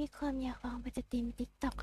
มีความอยากลองไปจะตีมติ๊กต็อก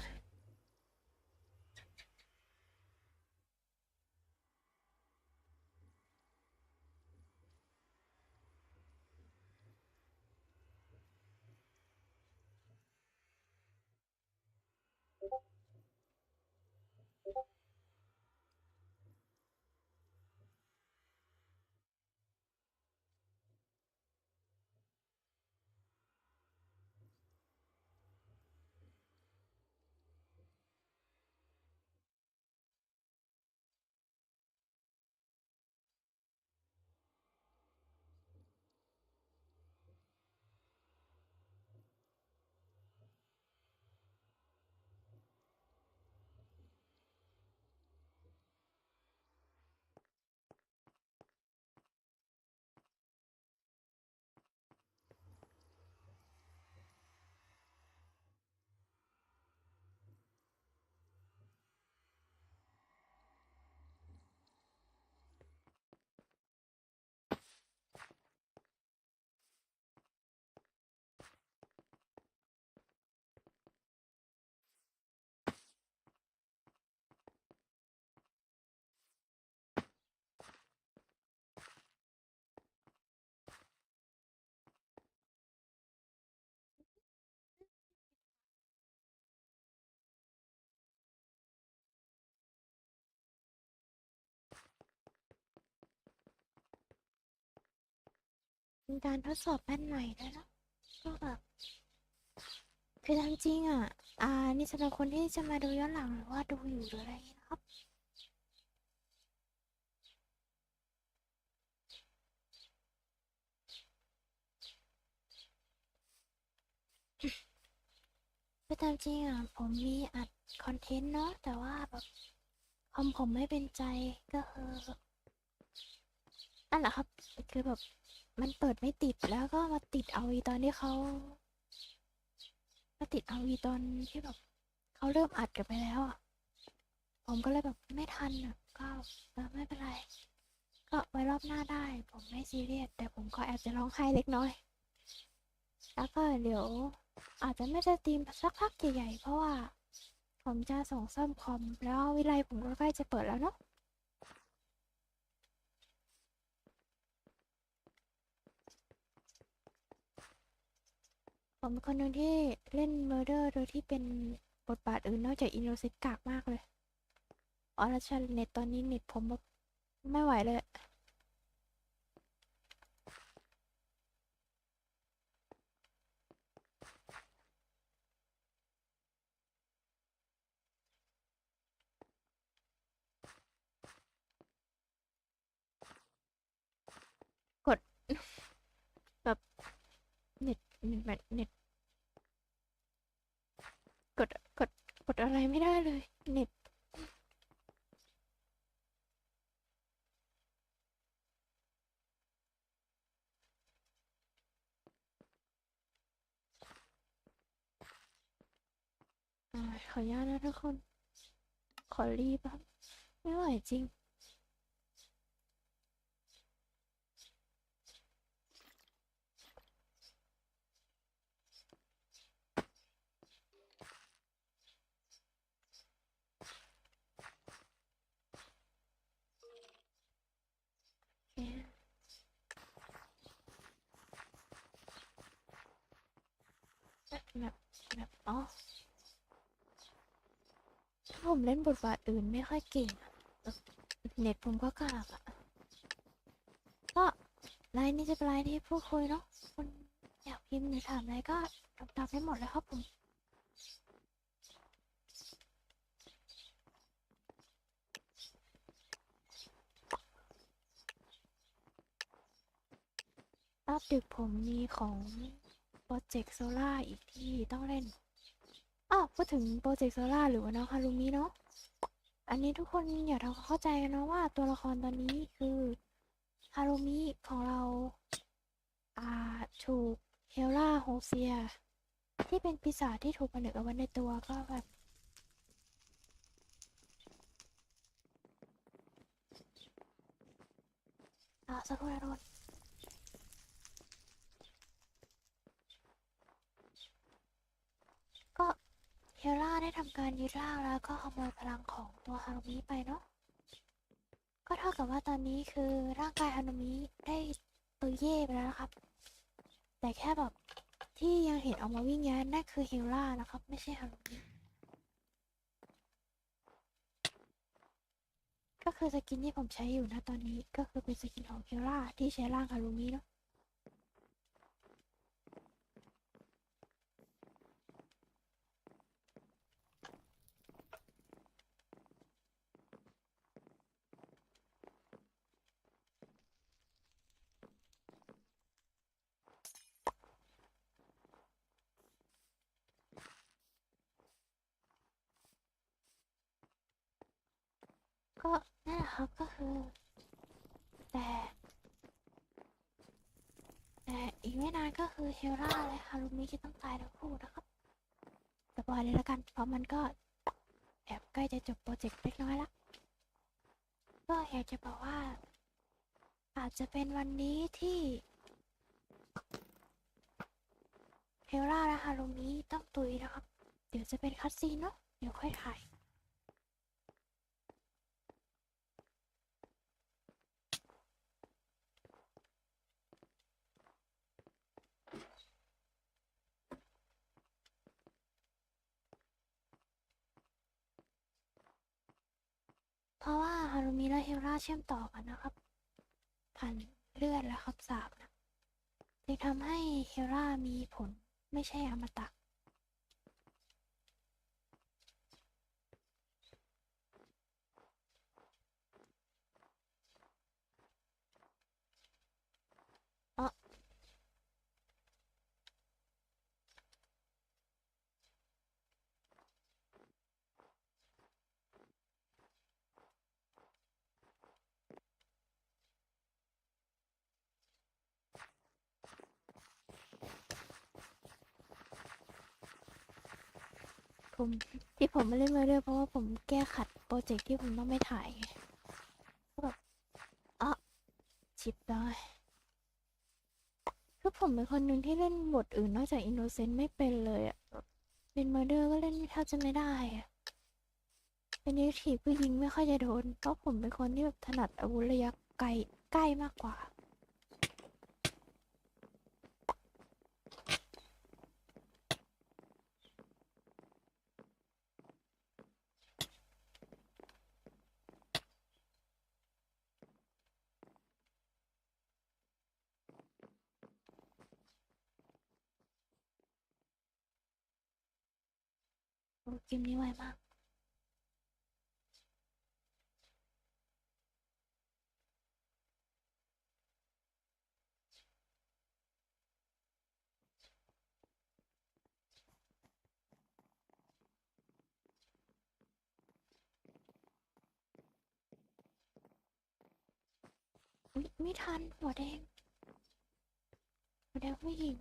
การทดสอบแป้นใหม่ด้วยเนอะก็แบบคือตามจริงอะ อ่า นี่สำหรับคนที่จะมาดูย้อนหลังหรือว่าดูอยู่หรืออะไรนะครับคือตามจริงอะ ผมมีอัดคอนเทนต์เนาะแต่ว่าแบบคอมผมไม่เป็นใจก็คือนั่นแหละครับ คือแบบ มันเปิดไม่ติดแล้วก็มาติดเอาอีตอนที่เขามาติดเอาอีตอนที่แบบเขาเริ่มอัดกันไปแล้วอะผมก็เลยแบบไม่ทันอะก็ไม่เป็นไร ก็ไว้รอบหน้าได้ ผมไม่ซีเรียสแต่ผมก็แอบจะร้องไห้เล็กน้อย แล้วก็เดี๋ยว อาจจะไม่ได้สตรีมสักพักใหญ่ๆเพราะว่า ผมจะส่งซ่อมคอมแล้ววิไลผมก็ใกล้จะเปิดแล้วเนาะ ผมเป็นคนหนึ่งที่เล่นเมอร์เดอร์โดยที่เป็นบทบาทอื่นนอกจากอินโนเซนต์กากมากเลยอ๋อแล้วชันเน็ตตอนนี้เน็ตผมแบบไม่ไหวเลยกดแบบเน็ตเน็ตแบบเน็ตกด กดอะไรไม่ได้เลยเน็ตขออนุญาตนะทุกคน ขอรีบครับไม่ไหวจริง แบบอ๋อถ้าผมเล่นบทบาทอื่นไม่ค่อยเก่งเน็ตผมก็กากอะก็ไลน์นี้จะเป็นไลน์ที่พูดคุยเนาะคุณอยากพิมพ์หรือถามอะไรก็ตอบตอบได้หมดเลยครับผมรอบดึกผมมีของ โปรเจกต์โซล่าอีกที่ต้องเล่นอ้าวพูดถึงโปรเจกต์โซล่าหรือว่าน้องฮารุมิเนาะอันนี้ทุกคนอย่าทำความเข้าใจกันนะว่าตัวละครตอนนี้คือฮารุมิของเราอ่าถูกเฮลล่าโฮเซีย ที่เป็นปีศาจที่ถูกผนึกเอาไว้ในตัวก็แบบอ่าสักครู่นะทุกคน โลล่าได้ทำการยึดร่างแล้วก็ขโมยพลังของตัวฮารุมิไปเนาะ ก็เท่ากับว่าตอนนี้คือร่างกายฮารุมิได้ตุยเย่ไปแล้วนะครับ แต่แค่แบบที่ยังเห็นออกมาวิ่งแย้นนั่นคือเฮล่านะครับ ไม่ใช่ฮารุมิก็คือสกินที่ผมใช้อยู่นะตอนนี้ก็คือเป็นสกินของเฮลล่าที่ใช้ร่างฮารุมิเนาะ ก็นั่นแหละครับก็คือ แต่แต่อีกไม่นานก็คือเฮลล่าและฮารุมิจะต้องตายทั้งคู่นะครับสปอยเลยละกัน เพราะมันก็แอบใกล้จะจบโปรเจกต์เล็กน้อยละ ก็อยากจะบอกว่า อาจจะเป็นวันนี้ที่เฮล่าและฮารุมิต้องตุยนะครับ เดี๋ยวจะเป็นคัตซีนเนาะเดี๋ยวค่อยถ่าย เพราะว่าฮารุมิและ เชื่อมต่อกันนะครับ ผ่านเลือดและคำสาบนะจึงทำให้เฮรามีผลไม่ใช่อมตะ ผมที่ผมไม่เล่นมาด้วยเพราะว่าผมแก้ขัดโปรเจกต์ที่ผมต้องไม่ถ่ายก็แบบอะชิปได้คือผมเป็นคนหนึ่งที่เล่นบทอื่นนอกจากอินโนเซนต์ไม่เป็นเลยอะเป็นมาเดอร์ก็เล่นแทบจะไม่ได้อะเป็นนิทีฟก็ยิงไม่ค่อยจะโดนเพราะผมเป็นคนที่แบบถนัดอาวุธระยะไกลใกล้มากกว่า โอ้เกมนี้ไวมาก อุ๊ย ไม่ทัน หัวแดง หัวแดงผู้หญิง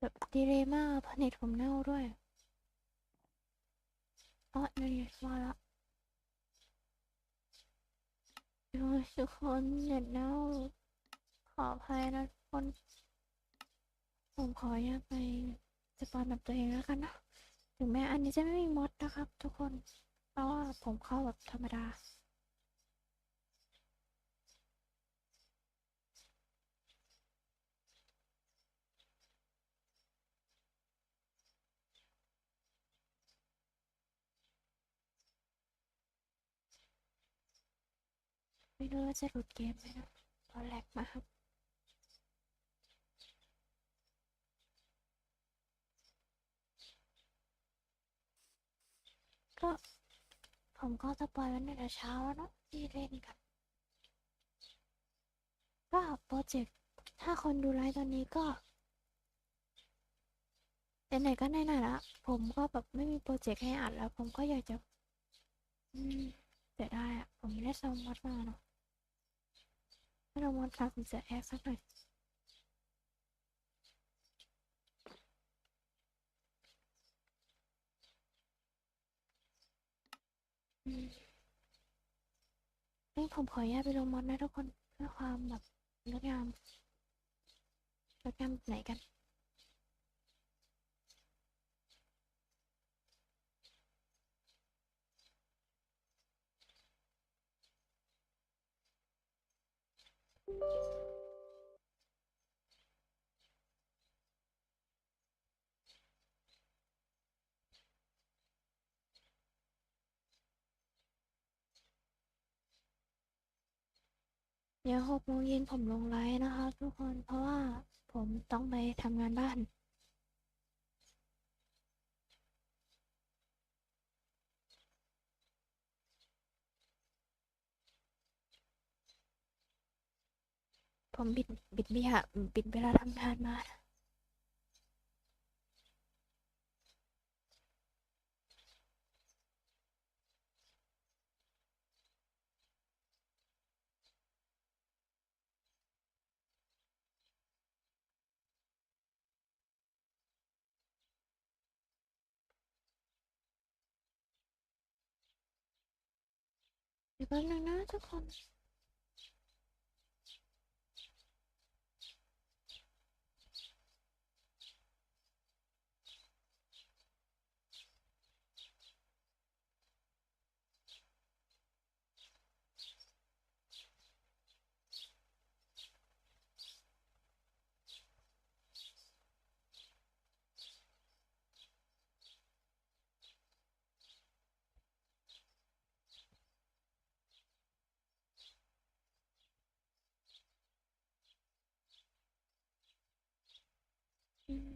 แบบ ดีเลยมากเพราะเน็ตผมเน่าด้วยอ๋อนี่มาละโอ้ยทุกคนเน็ตเน่าขออภัยนะทุกคน ผมขออนุญาตไปสปอนแบบตัวเองแล้วกันเนะถึงแม้อันนี้จะไม่มีมอดนะครับ ทุกคน เพราะว่าผมเข้าแบบธรรมดา ไม่รู้ว่าจะหลุดเกมไหมนะตอนแรกมากครับก็ผมก็สปล่อยไว้ตั้งแต่เช้าแล้วเนาะที่เล่นกัน ก็โปรเจกต์ถ้าคนดูไลฟ์ตอนนี้ก็ไหนๆก็ไหนๆละผมก็แบบไม่มีโปรเจกต์ให้อัดแล้ว ผมก็อยากจะ อืมเสียดายอะผมไม่ได้ซ้อมมอดมาเนาะ เรามอดสักผมจะแอคสักหน่อยอืมนี่ผมขออนุญาตไปลงมอดนะทุกคนเพื่อความแบบงดงามงดงามไหนกัน เดี๋ยวหกโมงเย็นผมลงไลฟ์นะคะ ทุกคนเพราะว่าผมต้องไปทำงานบ้านผมบิดบิดเบี้ยบิดเวลาทำงานมา ดี๋ยวแป๊บนึงนะทุกคน อืม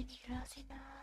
เป็นอีก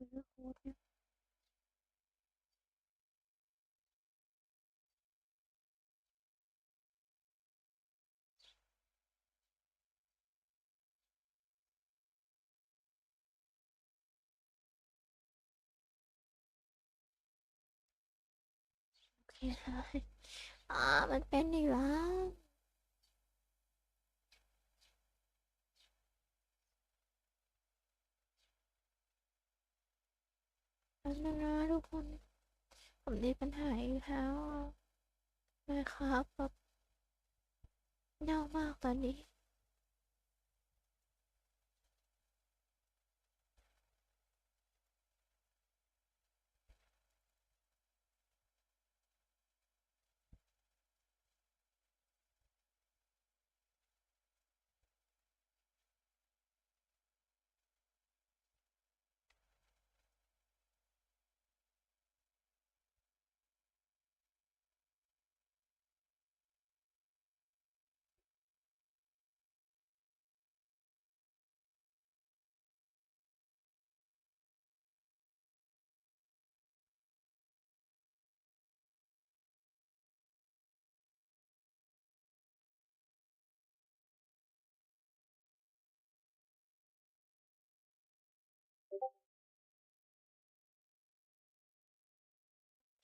ซื้อโค้ดเนี่ยโอเคเลยอ่ามันเป็นอีกแล้ว ป๊บนึงนะทุกคน ผมมีปัญหาอีกแล้วเลยครับแบบเน่ามากตอนนี้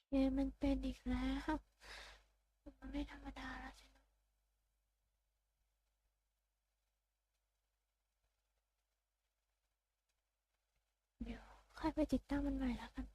เกมมันเป็นอีกแล้วมันไม่ธรรมดาแล้วใช่ไหมเดี๋ยวค่อยไปติดตั้งมันใหม่แล้วกัน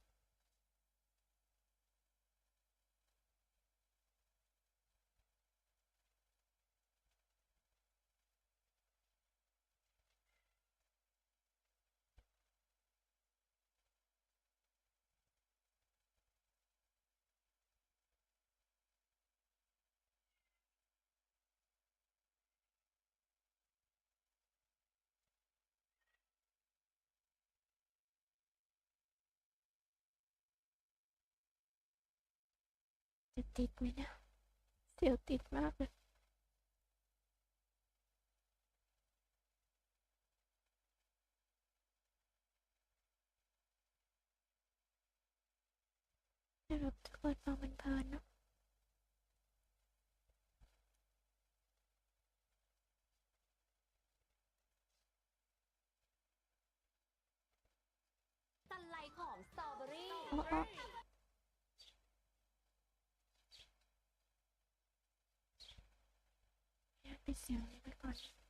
จะติดไหมเนี่ยเสียวติดมากเลยให้แบบทุกคนฟังมันเพลินๆเนอะสันไลของสตรอเบอรี่ อ๋ออ๋ออ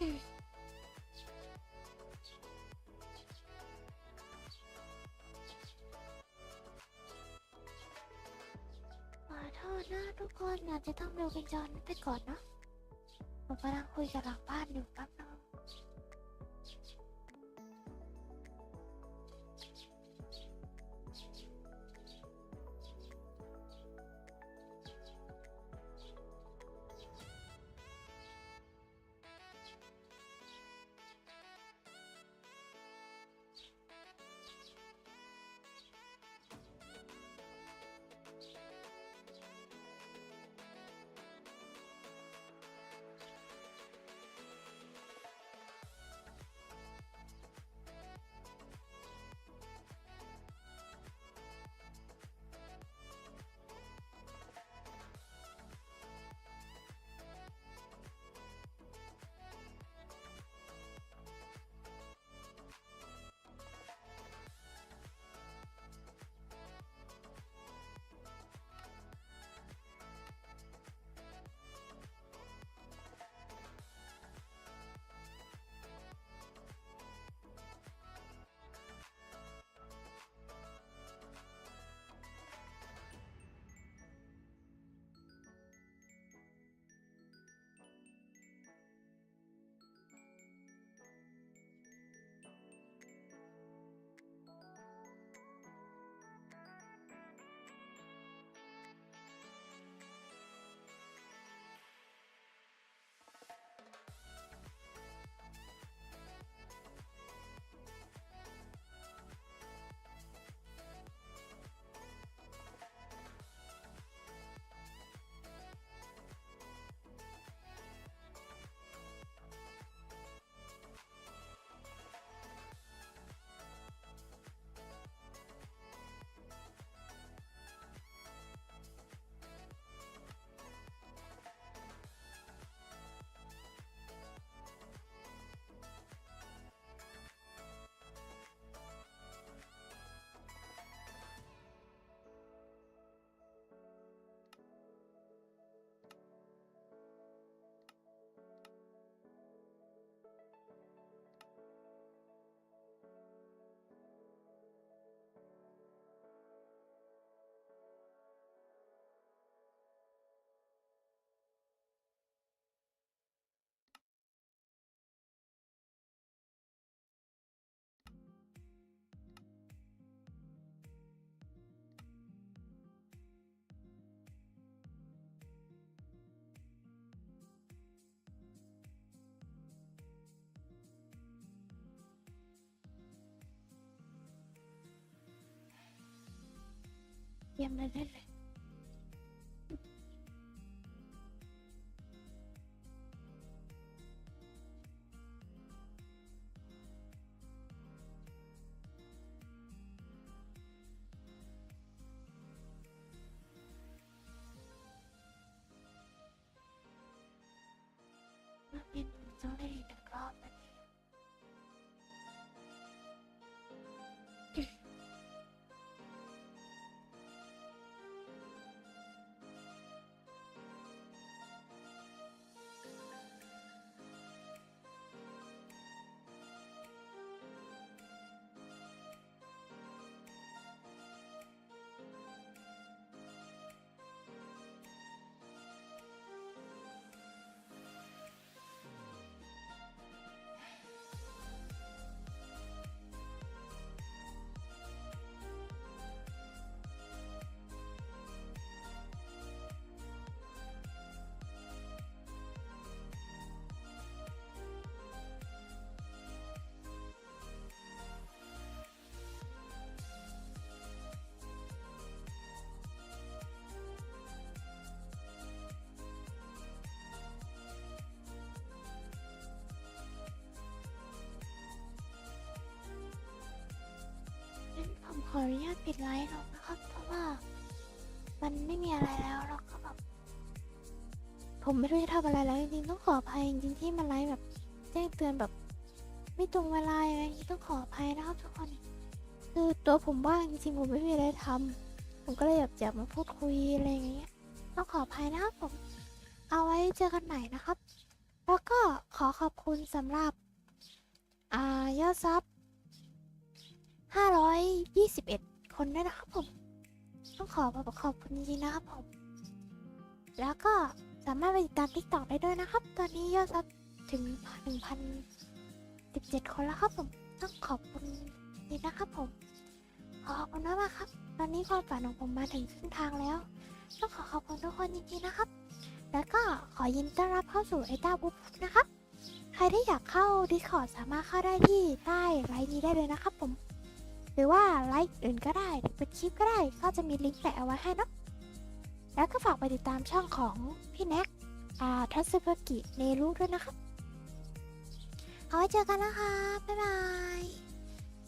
ขอโทษนะทุกคนอาจจะต้องดูเป็นจอนไปก่อนเนาะผมกำลังคุยกับหลังบ้านอยู่แป๊บ นึง ขออนุญาตปิดไลฟ์ลงนะครับ เพราะว่า มันไม่มีอะไรแล้วแล้วก็แบบผมไม่รู้จะทำอะไรแล้วจริงๆต้องขออภัยจริงๆที่มันไลฟ์แบบแจ้งเตือนแบบ ไม่ตรงเวลาอะไรอย่างนี้ต้องขออภัยนะครับทุกคนคือตัวผมว่างจริงๆผมไม่มีอะไรทำผมก็เลยแบบอยากมาพูดคุยอะไรอย่างเงี้ยต้องขออภัยนะครับผม เอาไว้เจอกันใหม่นะครับ แล้วก็ขอขอบคุณสำหรับ อ่ายอดซับ 521 คนด้วยนะครับผม ต้องขอขอบคุณจริงๆนะครับผม แล้วก็สามารถไปติดตาม TikTok ได้ด้วยนะครับ ตอนนี้ยอดซับถึง 1,017 คนแล้วครับผม ต้องขอบคุณจริงๆนะครับผมขอขอบคุณมากครับ ตอนนี้ความฝันของผมมาถึงครึ่งทางแล้ว ต้องขอขอบคุณทุกคนจริงๆนะครับ แล้วก็ขอยินต้อนรับเข้าสู่ไอต้าบุ๊บนะครับใครที่อยากเข้า Discord สามารถเข้าได้ที่ใต้ไลน์นี้ได้เลยนะครับผม หรือว่าไลค์อื่นก็ได้หรือเป็นคลิปก็ได้ก็จะมีลิงก์แปะเอาไว้ให้นะแล้วก็ฝากไปติดตามช่องของพี่แน็กทัศเบกิเนรุด้วยนะคะเอาไว้เจอกันนะคะ บ๊ายบาย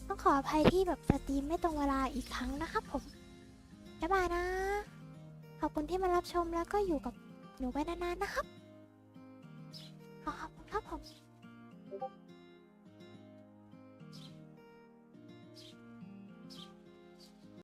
ต้องขออภัยที่แบบสตรีมไม่ตรงเวลาอีกครั้งนะครับผม บ๊ายบายนะ ขอบคุณที่มารับชมแล้วก็อยู่กับหนูไปนานๆนะครับ ขอบคุณครับผม